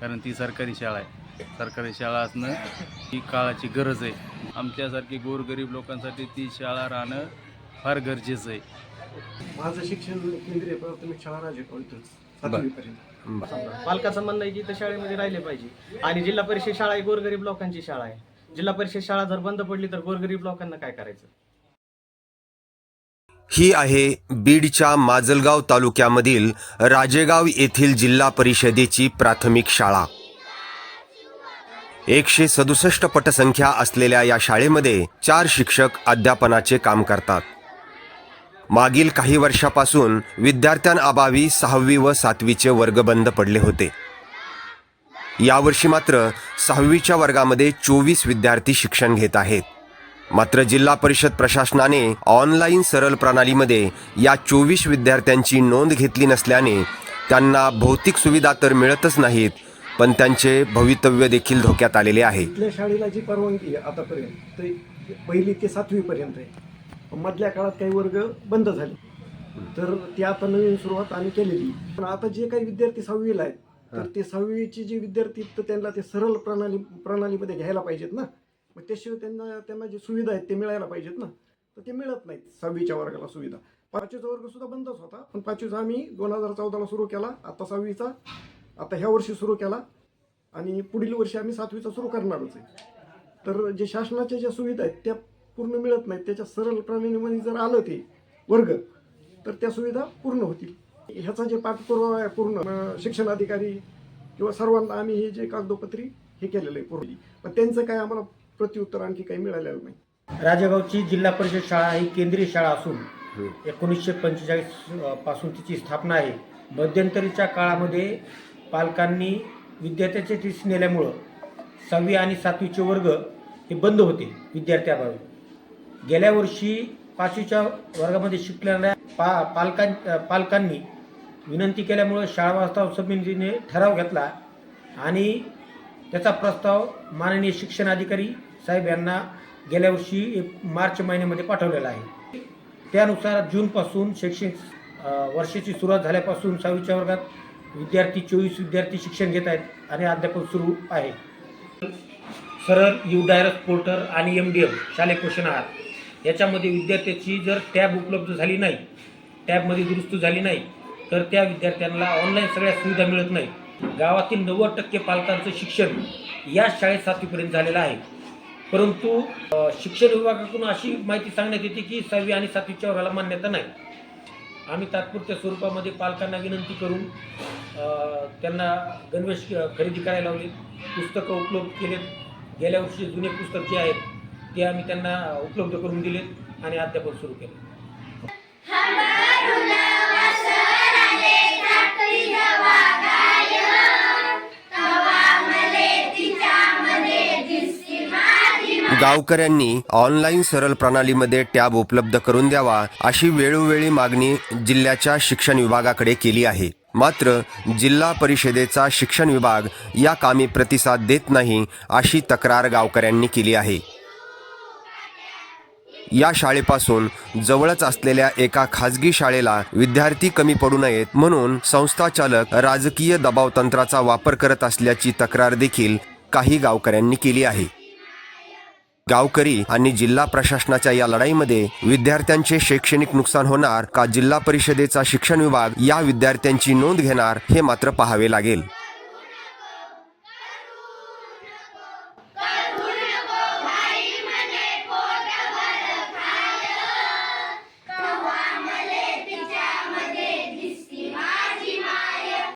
कारण ती सरकारी शाळा आहे. सरकारी शाळा असणं ही काळाची गरज आहे. आमच्यासारखी गोरगरीब लोकांसाठी ती शाळा राहणं फार गरजेचं आहे. माझं शिक्षण केंद्रीय प्राथमिक शाळा राजे कॉलेज सातवीपर्यंत. पालकाचं म्हणणं आहे की इथं शाळेमध्ये राहिले पाहिजे. आणि जिल्हा परिषद शाळा ही गोरगरीब लोकांची शाळा आहे. जिल्हा परिषद शाळा जर बंद पडली तर गोरगरीब लोकांना काय करायचं? ही आहे बीडच्या माजलगाव तालुक्यामधील राजेगाव येथील जिल्हा परिषदेची प्राथमिक शाळा. एकशे सदुसष्ट पटसंख्या असलेल्या या शाळेमध्ये चार शिक्षक अध्यापनाचे काम करतात. मागील काही वर्षापासून विद्यार्थ्यांअभावी सहावी व सातवीचे वर्ग बंद पडले होते. यावर्षी मात्र सहावीच्या वर्गामध्ये चोवीस विद्यार्थी शिक्षण घेत आहेत. मात्र जिल्हा परिषद प्रशासनाने ऑनलाईन सरल प्रणालीमध्ये या चोवीस विद्यार्थ्यांची नोंद घेतली नसल्याने त्यांना भौतिक सुविधा तर मिळतच नाहीत पण त्यांचे भवितव्य देखील धोक्यात आलेले आहे. शाळेला जी परवानगी आहे आतापर्यंत ते पहिली ते सातवीपर्यंत आहे. मधल्या काळात काही वर्ग बंद झाले. तर ती आता नवीन सुरुवात आम्ही केलेली. पण आता जे काही विद्यार्थी सहावीला आहेत तर ते सहावीचे जे विद्यार्थी तर त्यांना ते सरळ प्रणाली प्रणालीमध्ये घ्यायला पाहिजेत ना. मग त्याशिवाय त्यांना त्यांना जे सुविधा आहेत ते मिळायला पाहिजेत ना. तर ते मिळत नाहीत सहावीच्या वर्गाला सुविधा. पाचवीचा वर्ग सुद्धा बंदच होता पण पाचवीचा आम्ही दोन हजार चौदाला सुरू केला आता सहावीचा आता ह्या वर्षी सुरू केला आणि पुढील वर्षी आम्ही सातवीचा सुरू करणारच आहे. तर जे शासनाच्या ज्या सुविधा आहेत त्या पूर्ण मिळत नाहीत त्याच्या सरळ प्रणालीमध्ये जर आलं ते वर्ग तर त्या सुविधा पूर्ण होतील. ह्याचा जे पाठपुरावा आहे पूर्ण शिक्षण अधिकारी किंवा सर्वांना आम्ही हे जे कागदोपत्री हे केलेलं आहे पूर्ण. पण त्यांचं काय आम्हाला प्रत्युत्तर आणखी काही मिळालेलं नाही. राजेगावची जिल्हा परिषद शाळा ही केंद्रीय शाळा असून एकोणीसशे पंचेचाळीसपासून तिची स्थापना आहे. मध्यंतरीच्या काळामध्ये पालकांनी विद्यार्थ्याचे टीस नेल्यामुळं सहावी आणि सातवीचे वर्ग हे बंद होते विद्यार्थ्याभावी गेल्या वर्षी पाचवीच्या वर्गामध्ये शिकणाऱ्या पा पालकां पालकांनी विनंती केल्यामुळं शाळा वास्तव समितीने ठराव घेतला आणि त्याचा प्रस्ताव माननीय शिक्षण अधिकारी साहेब यांना गेल्या वर्षी एक मार्च महिन्यामध्ये पाठवलेला आहे. त्यानुसार जूनपासून शैक्षणिक वर्षाची सुरुवात झाल्यापासून सहावीच्या वर्गात विद्यार्थी चोवीस विद्यार्थी शिक्षण घेत आहेत आणि अध्यापन सुरू आहे. सरळ यू डायरेक्ट पोर्टर आणि एम डी एम शालेय पोषण आहार याच्यामध्ये विद्यार्थ्याची जर टॅब उपलब्ध झाली नाही टॅबमध्ये दुरुस्त झाली नाही तर त्या विद्यार्थ्यांना ऑनलाईन सगळ्या सुविधा मिळत नाही गावातील नव्वद टक्के पालकांचं शिक्षण या शाळेत सातवीपर्यंत झालेलं आहे. परंतु शिक्षण विभागाकडून अशी माहिती सांगण्यात येते की सहावी आणि सातवीच्या वर्गाला मान्यता नाही. आम्ही तात्पुरत्या स्वरूपामध्ये पालकांना विनंती करून त्यांना गणवेश खरेदी करायला लावले पुस्तकं उपलब्ध केलेत. गेल्या वर्षी जुने पुस्तक जे आहेत ते आम्ही त्यांना उपलब्ध करून दिलेत आणि अध्यापन सुरू केलं. गावकऱ्यांनी ऑनलाईन सरल प्रणालीमध्ये टॅब उपलब्ध करून द्यावा अशी वेळोवेळी मागणी जिल्ह्याच्या शिक्षण विभागाकडे केली आहे. मात्र जिल्हा परिषदेचा शिक्षण विभाग या कामी प्रतिसाद देत नाही अशी तक्रार गावकऱ्यांनी केली आहे. या शाळेपासून जवळच असलेल्या एका खाजगी शाळेला विद्यार्थी कमी पडू नयेत म्हणून संस्था चालक राजकीय दबाव तंत्राचा वापर करत असल्याची तक्रार देखील काही गावकऱ्यांनी केली आहे. गावकरी आणि जिल्हा प्रशासनाच्या या लढाईमध्ये विद्यार्थ्यांचे शैक्षणिक नुकसान होणार का जिल्हा परिषदेचा शिक्षण विभाग या विद्यार्थ्यांची नोंद घेणार हे मात्र पाहावे लागेल.